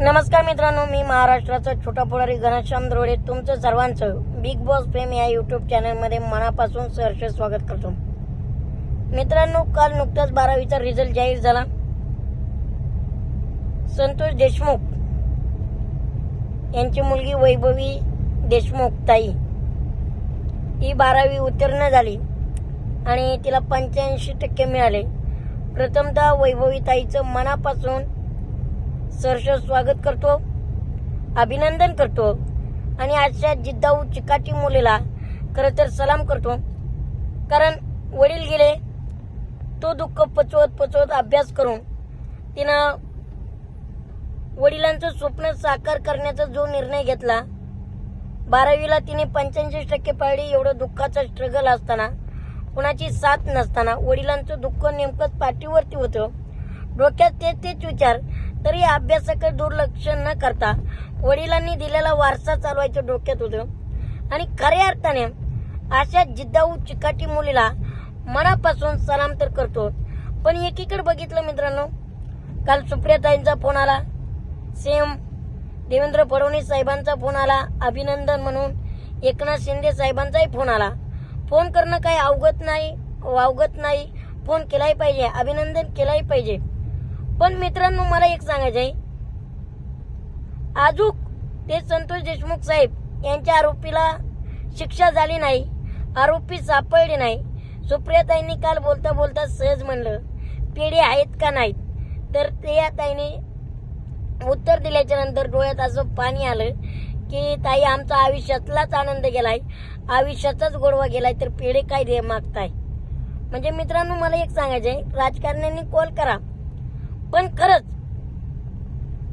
नमस्कार मित्रांनो मी महाराष्ट्राचा छोटा पुढारी घनश्याम द्रोडे तुमचं सर्वांचं बिग बॉस फेम या युट्यूब चॅनलमध्ये मनापासून सहर्ष स्वागत करतो. मित्रांनो काल नुकताच बारावीचा रिझल्ट जाहीर झाला. संतोष देशमुख यांची मुलगी वैभवी देशमुख ताई. ही बारावी उत्तीर्ण झाली आणि तिला पंच्याऐंशी टक्के मिळाले. प्रथमतः वैभवी ताईचं मनापासून सहर्ष स्वागत करतो अभिनंदन करतो आणि आजच्या जिद्दाऊ चिकाटी मुलीला खरं तर सलाम करतो. कारण वडील गेले तो दुःख पचवत पचवत अभ्यास करून तिनं वडिलांचं स्वप्न साकार करण्याचा जो निर्णय घेतला बारावीला तिने पंच्याऐंशी टक्के पाडली एवढं दुःखाचं स्ट्रगल असताना कुणाची साथ नसताना वडिलांचं दुःख नेमकंच पाठीवरती होतं. डोक्यात तेच तेच विचार तरी अभ्यासाकडे दुर्लक्ष न करता वडिलांनी दिलेला वारसा चालवायचं डोक्यात होतं. आणि खऱ्या अर्थाने अशा जिद्दाऊ चिकाटी मुलीला मनापासून सलाम तर करतो. पण एकीकडे बघितलं मित्रांनो काल सुप्रियाताईंचा फोन आला सेम देवेंद्र फडणवीस साहेबांचा फोन आला अभिनंदन म्हणून एकनाथ शिंदे साहेबांचाही फोन आला. फोन करणं काही अवगत नाही वावगत नाही. फोन केलाही पाहिजे अभिनंदन केलाही पाहिजे. पण मित्रांनो मला एक सांगायचं आहे. आजूक ते संतोष देशमुख साहेब यांच्या आरोपीला शिक्षा झाली नाही आरोपी सापडले नाही. सुप्रियाताईंनी काल बोलता बोलता सहज म्हणलं पेढे आहेत का नाहीत? तर ते या ताईने उत्तर दिल्याच्या नंतर डोळ्यात असं पाणी आलं की ताई आमचा आयुष्यातलाच आनंद गेलाय. आयुष्याचाच गोडवा गेलाय तर पेढे काय दे मागताय? म्हणजे मित्रांनो मला एक सांगायचंय राजकारण्यांनी कॉल करा. पण खरंच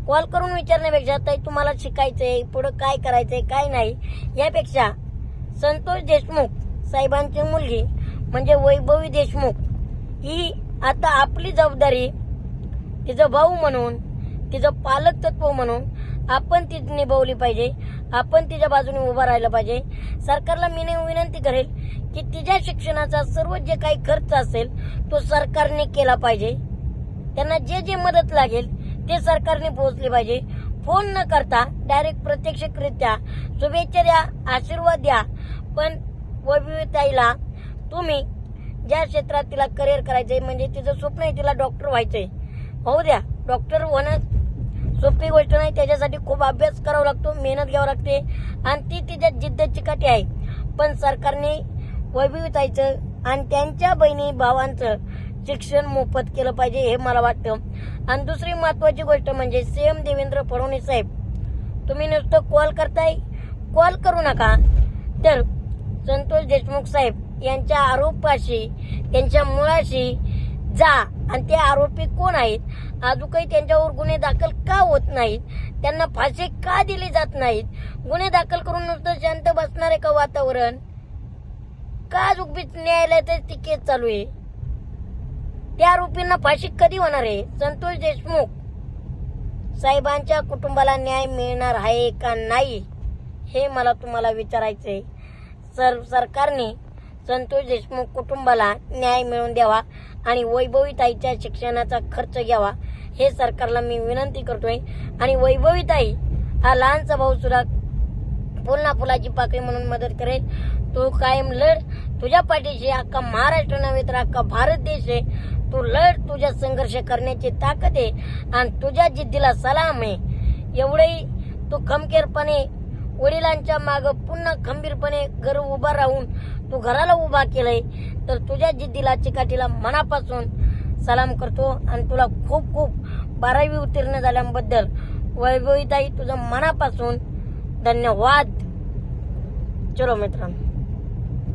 कॉल करून विचारण्यापेक्षा ताई तुम्हाला शिकायचंय पुढं काय करायचंय काय नाही यापेक्षा संतोष देशमुख साहेबांची मुलगी म्हणजे वैभवी देशमुख ही आता आपली जबाबदारी तिचं भाऊ म्हणून तिचं पालक तत्व म्हणून आपण ती निभावली पाहिजे आपण तिच्या बाजूने उभं राहिलं पाहिजे. सरकारला मी विनंती करेल की तिच्या शिक्षणाचा सर्व जे काही खर्च असेल तो सरकारने केला पाहिजे. त्यांना जे जे मदत लागेल ते सरकारने पोहोचले पाहिजे. फोन न करता डायरेक्ट प्रत्यक्षरित्या शुभेच्छा द्या आशीर्वाद द्या. पण वैभवीताईला तुम्ही ज्या क्षेत्रात तिला करिअर करायचंय म्हणजे तिचं स्वप्न आहे तिला डॉक्टर व्हायचंय. होऊ द्या डॉक्टर होणं सोपी गोष्ट नाही. त्याच्यासाठी खूप अभ्यास करावा लागतो मेहनत घ्यावी लागते. आणि ती तिच्या जिद्द चिकाटी आहे. पण सरकारने वैभवीताईचं आणि त्यांच्या बहिणी भावांचं शिक्षण मोफत केलं पाहिजे हे मला वाटतं. आणि दुसरी महत्वाची गोष्ट म्हणजे सीएम देवेंद्र फडणवीस साहेब तुम्ही नुसतं कॉल करताय? कॉल करू नका. तर संतोष देशमुख साहेब यांच्या आरोपाशी त्यांच्या मुळाशी जा. आणि ते आरोपी कोण आहेत? आजूकही त्यांच्यावर गुन्हे दाखल का होत नाहीत? त्यांना फाशी का दिली जात नाहीत? गुन्हे दाखल करून नुसतं शांत बसणार आहे का वातावरण? का अजून बी न्यायालयात ती केस चालू आहे? त्या आरोपींना फाशी कधी होणार आहे? संतोष देशमुख. साहेबांच्या कुटुंबाला न्याय मिळणार आहे का नाही हे मला तुम्हाला विचारायचंय. सर सरकारने संतोष देशमुख कुटुंबाला न्याय मिळवून द्यावा आणि वैभवीताईच्या शिक्षणाचा खर्च घ्यावा हे सरकारला मी विनंती करतोय. आणि वैभवीताई हा लहानसा भाऊ सुद्धा पुन्हा फुलाची पाकळी म्हणून मदत करेल. तू कायम लढ. तुझ्या पाठीशी अख्खा महाराष्ट्र नव्हे तर अख्खा भारत देश आहे. तू लढ. तुझ्या संघर्ष करण्याची ताकद आहे आणि तुझ्या जिद्दीला सलाम आहे. एवढंही तू खमकेरपणे वडिलांच्या माग पुन्हा खंबीरपणे घर उभा राहून तू घराला उभा केलंय तर तुझ्या जिद्दीला चिकाटीला मनापासून सलाम करतो आणि तुला खूप खूप बारावी उत्तीर्ण झाल्याबद्दल वैभवीताई तुझं मनापासून धन्यवाद. चलो मित्रांनो.